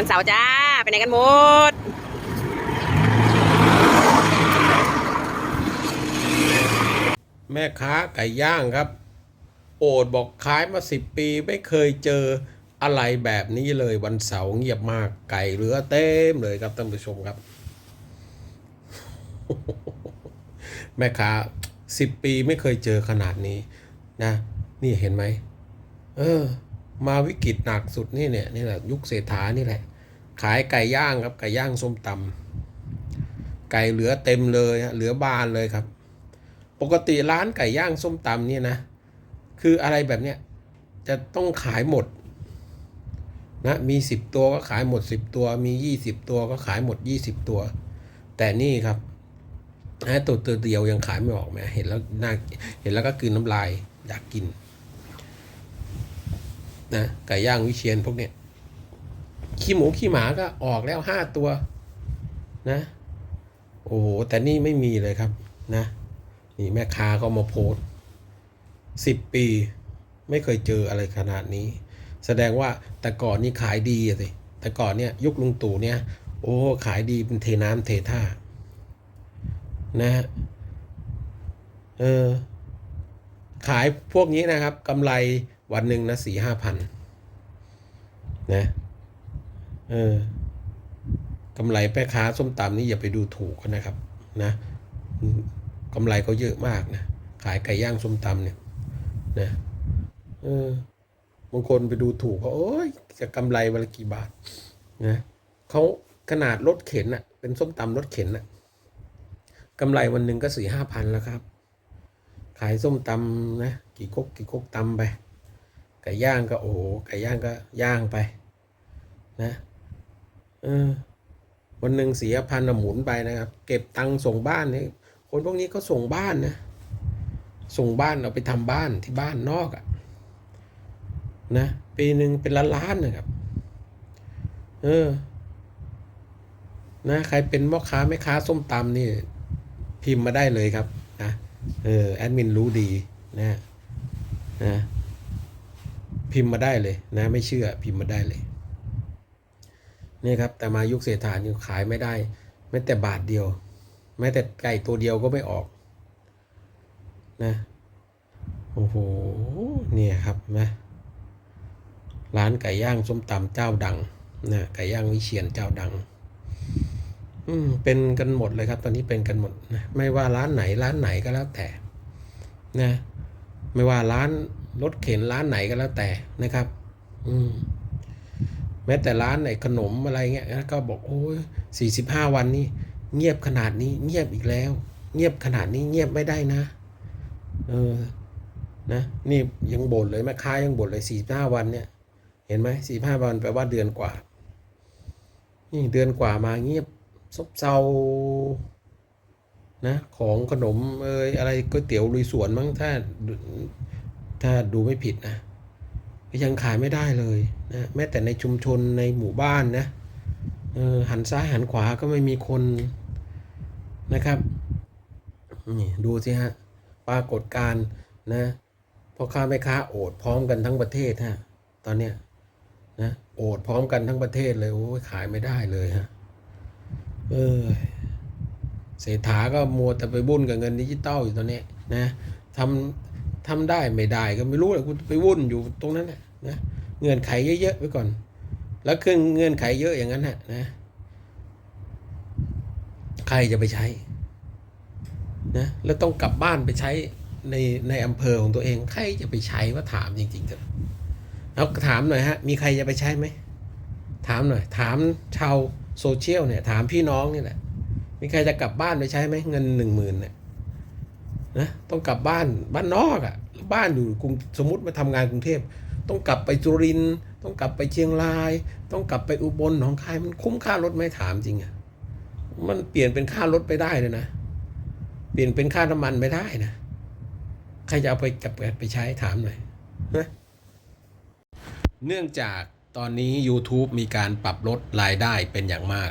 วันเสาร์จ้า ไปไหนกันหมด แม่ค้าไก่ย่างครับ โอดบอกขายมาสิบปีไม่เคยเจออะไรแบบนี้เลยวันเสาร์เงียบมากไก่เหลือเต็มเลยครับท่านผู้ชมครับ แม่ค้าสิบปีไม่เคยเจอขนาดนี้นะ นี่เห็นไหม เออ มาวิกฤตหนักสุดนี่เนี่ยนี่แหละยุคเศรษฐานี่แหละ ขายไก่ย่างครับไก่ย่างส้มตำไก่เหลือเต็มเลยฮะเหลือบานเลยครับ ปกติร้านไก่ย่างส้มตำเนี่ยนะ คืออะไรแบบเนี้ยจะต้องขายหมดนะมีสิบตัวก็ขายหมดสิบตัว มียี่สิบตัวก็ขายหมดยี่สิบตัว แต่นี่ครับนะตัวตัวเดียวยังขายไม่ออกไหมเห็นแล้วน่าเห็นแล้วก็กลืนน้ำลายอยากกิน นะไก่ย่างวิเชียนพวกเนี้ยขี้หมูขี้หมาก็ออกแล้วห้าตัวนะ โอ้โหแต่นี่ไม่มีเลยครับนะ นี่แม่ค้าก็มาโพสสิบปีไม่เคยเจออะไรขนาดนี้ แสดงว่าแต่ก่อนนี่ขายดีสิแต่ก่อนเนี่ยยุคลุงตู่เนี่ย โอ้ขายดีเป็นเทน้ำเทท่า นะฮะเออขายพวกนี้นะครับกำไร วันหนึ่งนะสี่ห้าพันนะเออกำไรแม่ค้าส้มตำนี่อย่าไปดูถูกเขานะครับนะกำไรเขาเยอะมากนะขายไก่ย่างส้มตำเนี่ยนะเออบางคนไปดูถูกเขาโอ้ยจะกำไรวันละกี่บาทนะเขาขนาดรถเข็นอะเป็นส้มตำรถเข็นอะกำไรวันหนึ่งก็สี่ห้าพันแล้วครับ ขายส้มตำนะกี่คกกี่คกตำไป ไก่ย่างก็โอ้ไก่ย่างก็ย่างไป นะเออวันหนึ่งเสี่พันหมุนไปนะครับ เก็บตังค์ส่งบ้านนี่คนพวกนี้ก็ส่งบ้านนะส่งบ้านเอาไปทำบ้านที่บ้านนอกอะนะปีหนึ่งเป็นล้านล้านๆนะครับ เออ นะใครเป็นพ่อค้าแม่ค้าส้มตำนี่ พิมพ์มาได้เลยครับนะเออแอดมินรู้ดีนะนะ พิมพ์มาได้เลยนะ ไม่เชื่อพิมพ์มาได้เลยนี่ครับแต่มายุคเศรษฐานี่ขายไม่ได้ แม้แต่บาทเดียว แม้แต่ไก่ตัวเดียวก็ไม่ออกนะโอ้โหเนี่ยครับนะร้านไก่ย่างส้มตำเจ้าดังนะไก่ย่างวิเชียนเจ้าดังอืมเป็นกันหมดเลยครับ ตอนนี้เป็นกันหมดนะไม่ว่าร้านไหนร้านไหนก็แล้วแต่นะไม่ว่าร้าน รถเข็นร้านไหนก็แล้วแต่นะครับ อืมแม้แต่ร้านไหนขนมอะไรเงี้ยก็บอกโอ้ยสี่สิบห้าวันนี้ เงียบขนาดนี้เงียบอีกแล้ว เงียบขนาดนี้เงียบไม่ได้นะเออนะนี่ยังบ่นเลยแม่ค้ายังบ่นเลยสี่ห้าวันเนี่ย เห็นไหมสี่ห้าวันแปลว่าเดือนกว่า นี่เดือนกว่ามาเงียบซบเซานะของขนมเอยอะไรก๋วยเตี๋ยวลุยสวนมั้งถ้า ถ้าดูไม่ผิดนะยังขายไม่ได้เลยนะแม้แต่ในชุมชนในหมู่บ้านนะออหันซ้ายหันขวาก็ไม่มีคนนะครับนี่ดูสิฮะปรากฏการณ์นะพ่อค้าแม่ค้าโอดพร้อมกันทั้งประเทศฮะตอนเนี้ยนะโอดพร้อมกันทั้งประเทศเลยโอ้ยขายไม่ได้เลยฮะเออเศรษฐาก็มัวแต่ไปบุ่นกับเงินดิจิตอลอยู่ตอนนี้นะทำ ทำได้ไม่ได้ก็ไม่รู้แหละคุณไปวุ่นอยู่ตรงนั้นนะนะเงื่อนไขเยอะๆไว้ก่อน แล้วเครื่องเงื่อนไขเยอะอย่างนั้นนะนะใครจะไปใช้นะแล้วต้องกลับบ้านไปใช้ในในอำเภอของตัวเอง ใครจะไปใช้ว่าถามจริงๆเถอะเอาถามหน่อยฮะ มีใครจะไปใช้ไหมถามหน่อย ถามชาวโซเชียลเนี่ย ถามพี่น้องนี่แหละมีใครจะกลับบ้านไปใช้ไหมเงินหนึ่งหมื่นเนี่ย นะต้องกลับบ้านบ้านนอกอะ่ะบ้านอยู่กรุงสมมติมาทำงานกรุงเทพ ต้องกลับไปจุรินต้องกลับไปเชียงราย ต้องกลับไปอุบลหนองคายมันคุ้มค่ารถไหมถามจริงอะ่ะมันเปลี่ยนเป็นค่ารถไปได้เลยนะ เปลี่ยนเป็นค่าน้ำมันไม่ได้นะใครจะเอาไปกับไปใช้ถามหน่อยนะเนื่องจากตอนนี้ YouTube มีการปรับลดรายได้เป็นอย่างมาก